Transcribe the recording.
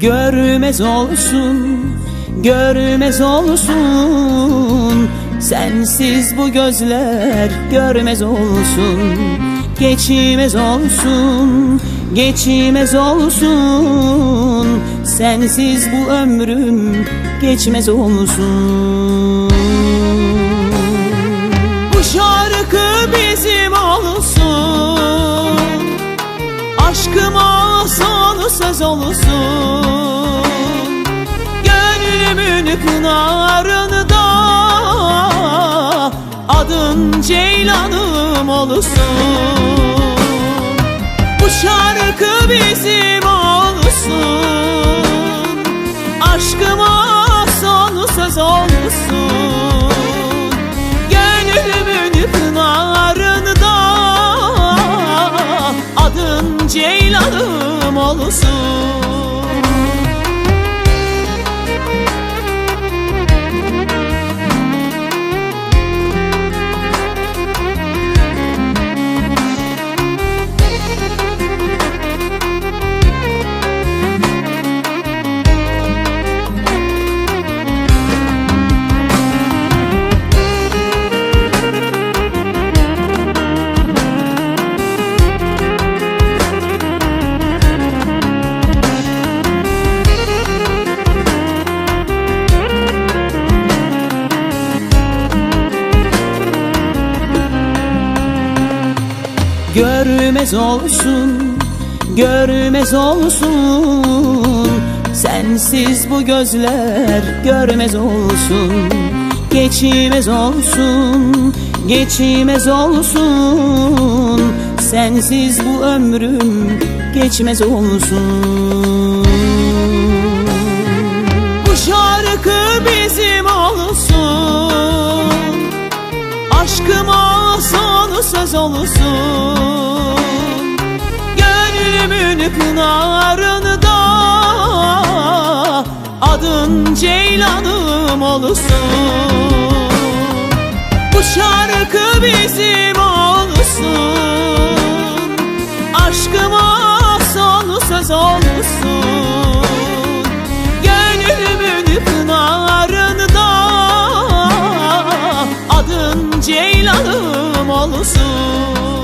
Görmez olsun, görmez olsun. Sensiz bu gözler görmez olsun Geçmez olsun, geçmez olsun. Sensiz bu ömrüm geçmez olsun. Bu şarkı bizim olsun. Aşkıma son söz olsun pınarında Adın Ceylanım olsun. Bu şarkı bizim olsun. Aşkıma son söz olsun. Gönlümün pınarında Adın Ceylanım olsun Görmez olsun, görmez olsun. Sensiz bu gözler görmez olsun. Geçmez olsun, geçmez olsun. Sensiz bu ömrüm geçmez olsun. Bu şarkı bizim olsun Aşkıma son söz olsun. Gönlümün pınarında Adın Ceylanım olsun. Bu şarkı bizim olsun Ceylanım olsun